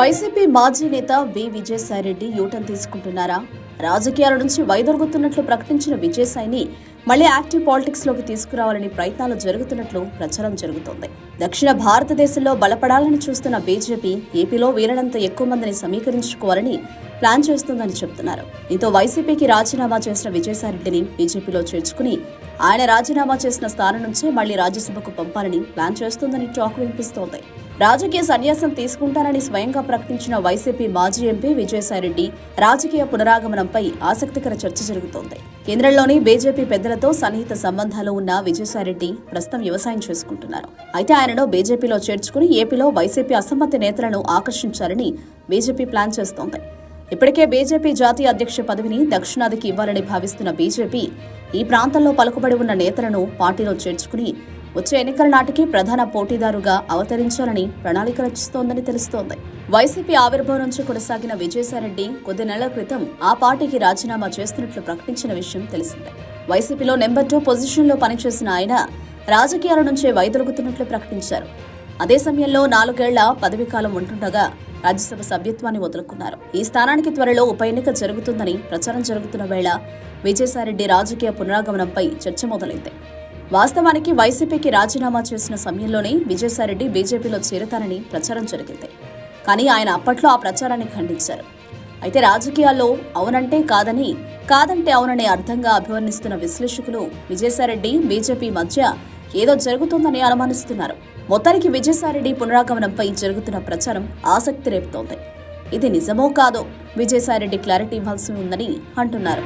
YCP మాజీ నేత వి Vijayasai Reddy U turn తీసుకుంటున్నారా? రాజకీయాల నుంచి వైదొలుగుతున్నట్లు ప్రకటించిన విజయసాయిని మళ్ళీ యాక్టివ్ పాలిటిక్స్లోకి తీసుకురావాలని ప్రయత్నాలు జరుగుతున్నట్లు ప్రచారం జరుగుతోంది. దక్షిణ భారతదేశంలో బలపడాలని చూస్తున్న బీజేపీ ఏపీలో వీలైనంత ఎక్కువ మందిని సమీకరించుకోవాలని ప్లాన్ చేస్తోందని చెబుతున్నారు దీంతో వైసీపీకి రాజీనామా చేసిన విజయసాయిరెడ్డిని బీజేపీలో చేర్చుకుని ఆయన రాజీనామా చేసిన స్థానం నుంచే మళ్ళీ రాజ్యసభకు పంపాలని ప్లాన్ చేస్తోందని టాక్ వినిపిస్తోంది. రాజకీయ సన్యాసం తీసుకుంటానని స్వయంగా ప్రకటించిన వైసీపీ మాజీ ఎంపీ విజయసాయిరెడ్డి రాజకీయ పునరాగమనంపై ఆసక్తికర చర్చ జరుగుతోంది. కేంద్రంలోని బీజేపీ పెద్దలతో సన్నిహిత సంబంధాలు ఉన్న విజయసాయిరెడ్డి ప్రస్తుతం వ్యవసాయం చేసుకుంటున్నారు. అయితే ఆయనను బీజేపీలో చేర్చుకుని ఏపీలో వైసీపీ అసమ్మతి నేతలను ఆకర్షించాలని బీజేపీ ప్లాన్ చేస్తోంది. ఇప్పటికే బీజేపీ జాతీయ అధ్యక్ష పదవిని దక్షిణాదికి ఇవ్వాలని భావిస్తున్న బీజేపీ ఈ ప్రాంతంలో పలుకుబడి ఉన్న నేతలను పార్టీలో చేర్చుకుని వచ్చే ఎన్నికల నాటికి ప్రధాన పోటీదారుగా అవతరించాలని ప్రణాళిక రచిస్తోందని తెలుస్తోంది. వైసీపీ ఆవిర్భావం నుంచి కొనసాగిన విజయసాయిరెడ్డి కొద్ది నెలల క్రితం ఆ పార్టీకి రాజీనామా చేస్తున్నట్లు ప్రకటించిన విషయం తెలిసిందే. వైసీపీలో నెంబర్ టూ పొజిషన్లో పనిచేసిన ఆయన రాజకీయాల నుంచే వైదొలుగుతున్నట్లు ప్రకటించారు. అదే సమయంలో నాలుగేళ్ళ పదవీ కాలం ఉంటుండగా రాజ్యసభ సభ్యత్వాన్ని వదులుకున్నారు. ఈ స్థానానికి త్వరలో ఉప ఎన్నిక జరుగుతుందని ప్రచారం జరుగుతున్న వేళ విజయసాయిరెడ్డి రాజకీయ పునరాగమనంపై చర్చ మొదలైంది. వాస్తవానికి వైసీపీకి రాజీనామా చేసిన సమయంలోనే విజయసాయిరెడ్డి బీజేపీలో చేరతారని ప్రచారం జరిగింది. కానీ ఆయన అప్పట్లో ఆ ప్రచారాన్ని ఖండించారు. అయితే రాజకీయాల్లో అవునంటే కాదని కాదంటే అవుననే అర్థంగా అభివర్ణిస్తున్న విశ్లేషకులు విజయసాయిరెడ్డి బీజేపీ మధ్య ఏదో జరుగుతుందని అనుమానిస్తున్నారు. మొత్తానికి విజయసాయిరెడ్డి పునరాగమనంపై జరుగుతున్న ప్రచారం ఆసక్తి రేపుతోంది. ఇది నిజమో కాదో విజయసాయిరెడ్డి క్లారిటీ ఇవ్వాల్సి ఉందని అంటున్నారు.